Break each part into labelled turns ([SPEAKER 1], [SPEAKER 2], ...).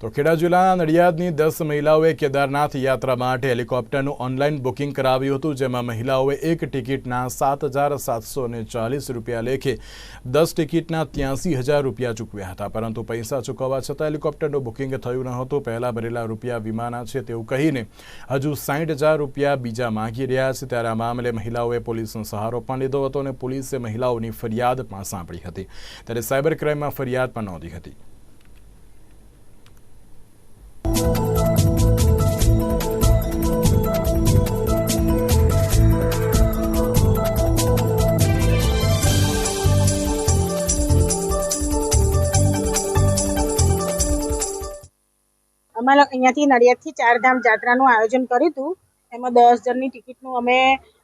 [SPEAKER 1] તો ખેડા જિલ્લાના નડિયાદની દસ મહિલાઓએ કેદારનાથ યાત્રા માટે હેલિકોપ્ટરનું ઓનલાઈન બુકિંગ કરાવ્યું હતું, જેમાં મહિલાઓએ એક ટિકિટના સાત હજાર સાતસો ચાલીસ રૂપિયા લેખે દસ ટિકિટના ત્યાંસી હજાર રૂપિયા ચૂકવ્યા હતા. પરંતુ પૈસા ચૂકવવા છતાં હેલિકોપ્ટરનું બુકિંગ થયું ન હતું. પહેલાં ભરેલા રૂપિયા વિમાના છે તેવું કહીને હજુ સાઠ હજાર રૂપિયા બીજા માંગી રહ્યા છે. ત્યારે આ મામલે મહિલાઓએ પોલીસનો સહારો પણ લીધો હતો અને પોલીસે મહિલાઓની ફરિયાદ પણ સાંભળી હતી. ત્યારે સાયબર ક્રાઇમમાં ફરિયાદ પણ નોંધી હતી.
[SPEAKER 2] અમારે અહીંયાથી નડિયાદથી ચારધામ જાત્રાનું આયોજન કર્યું હતું. એમાં દસ જણની ટિકિટનું અમે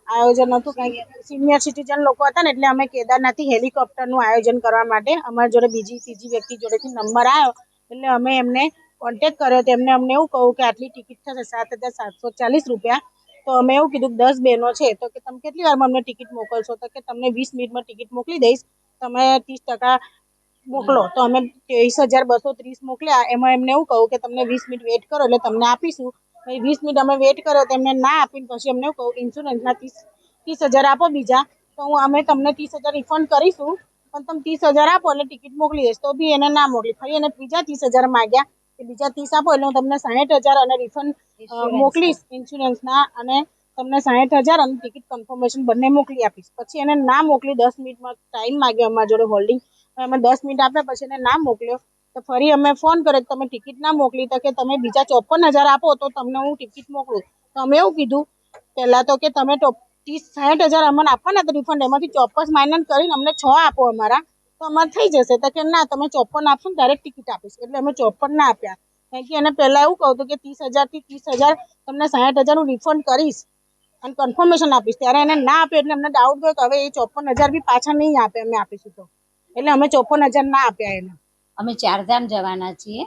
[SPEAKER 2] આયોજન હતું. કારણ સિનિયર સિટીઝન લોકો હતા ને એટલે અમે કેદારનાથથી હેલિકોપ્ટરનું આયોજન કરવા માટે અમારી જોડે બીજી, ત્રીજી વ્યક્તિ જોડેથી નંબર આવ્યો. એટલે અમે એમને કોન્ટેક્ટ કર્યો તો એમને અમને એવું કહું કે આટલી ટિકિટ થશે સાત હજાર સાતસો ચાલીસ રૂપિયા. તો અમે એવું કીધું દસ બહેનો છે તો કે તમે કેટલી વારમાં અમને ટિકિટ મોકલશો? તો કે તમને વીસ મિનિટમાં ટિકિટ મોકલી દઈશ. તમે ત્રીસ ટકા મોકલો. તો અમે ત્રેવીસ હજાર બસો ત્રીસ મોકલ્યા. એમાં એમને એવું કહું કે તમને વીસ મિનિટ વેઇટ કરો એટલે તમને આપીશું. પછી વીસ મિનિટ અમે વેઇટ કર્યો તેમને ના આપીને પછી અમને એવું કહું ઇન્સ્યોરન્સના ત્રીસ ત્રીસ હજાર આપો બીજા. તો હું અમે તમને ત્રીસ હજાર રિફંડ કરીશું પણ તમે ત્રીસ હજાર આપો એટલે ટિકિટ મોકલી દઈશ. તો બી એને ના મોકલી. ફરી એને બીજા ત્રીસ હજાર માગ્યા કે બીજા ત્રીસ આપો એટલે હું તમને સાઠ હજાર અને રિફંડ મોકલીશ ઇન્સ્યોરન્સના અને તમને સાઠ હજાર અને ટિકિટ કન્ફર્મેશન બંને મોકલી આપીશ. પછી એને ના મોકલી દસ મિનિટમાં ટાઈમ માગ્યો અમારા જોડે હોલ્ડિંગ અમે દસ મિનિટ આપ્યા, પછી એને ના મોકલ્યો. તો ફરી અમે ફોન કર્યો કે તમે ટિકિટ ના મોકલી, તો કે તમે બીજા ચોપન હજાર આપો, તો તમને હું ટિકિટ મોકલું. તો અમે એવું કીધું, પહેલાં તો કે તમે તો ત્રીસ, સાઠ હજાર અમને આપવાના હતા રિફંડ એમાંથી ચોપસ માઇનસ કરીને અમને છ આપો અમારા. તો અમારે થઈ જશે. તો કે ના, તમે ચોપન આપશો ને ડાયરેક્ટ ટિકિટ આપીશ. એટલે અમે ચોપન ના આપ્યા. કારણ કે એને પહેલાં એવું કહું હતું કે ત્રીસ હજારથી ત્રીસ હજાર તમને સાઠ હજારનું રિફંડ કરીશ અને કન્ફર્મેશન આપીશ. ત્યારે એને ના આપ્યું એટલે અમને ડાઉટ ગયો કે હવે એ ચોપન હજાર બી પાછા નહીં આપે અમે આપીશું તો. એટલે અમે ચોપન હજાર ના આપ્યા એને.
[SPEAKER 3] અમે ચારધામ જવાના છીએ.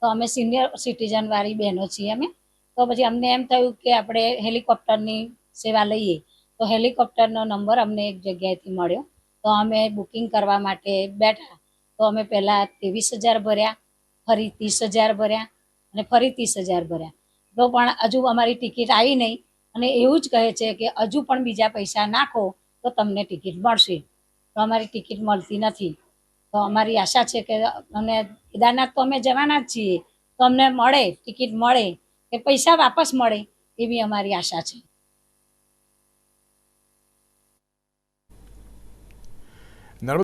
[SPEAKER 3] તો અમે સિનિયર સિટીઝન વાળી બહેનો છીએ અમે. તો પછી અમને એમ થયું કે આપણે હેલિકોપ્ટરની સેવા લઈએ. તો હેલિકોપ્ટરનો નંબર અમને એક જગ્યાએથી મળ્યો. તો અમે બુકિંગ કરવા માટે બેઠા. તો અમે પહેલાં ત્રેવીસ હજાર ભર્યા, ફરી ત્રીસ હજાર ભર્યા અને ફરી ત્રીસ હજાર ભર્યા. તો પણ હજુ અમારી ટિકિટ આવી નહીં. અને એવું જ કહે છે કે હજુ પણ બીજા પૈસા નાખો તો તમને ટિકિટ મળશે. તો અમારી ટિકિટ મળતી નથી. તો અમારી આશા છે કે અમે કેદારનાથ તો અમે જવાના જ છીએ. તો અમને મળે, ટિકિટ મળે, કે પૈસા વાપસ મળે એવી અમારી આશા છે.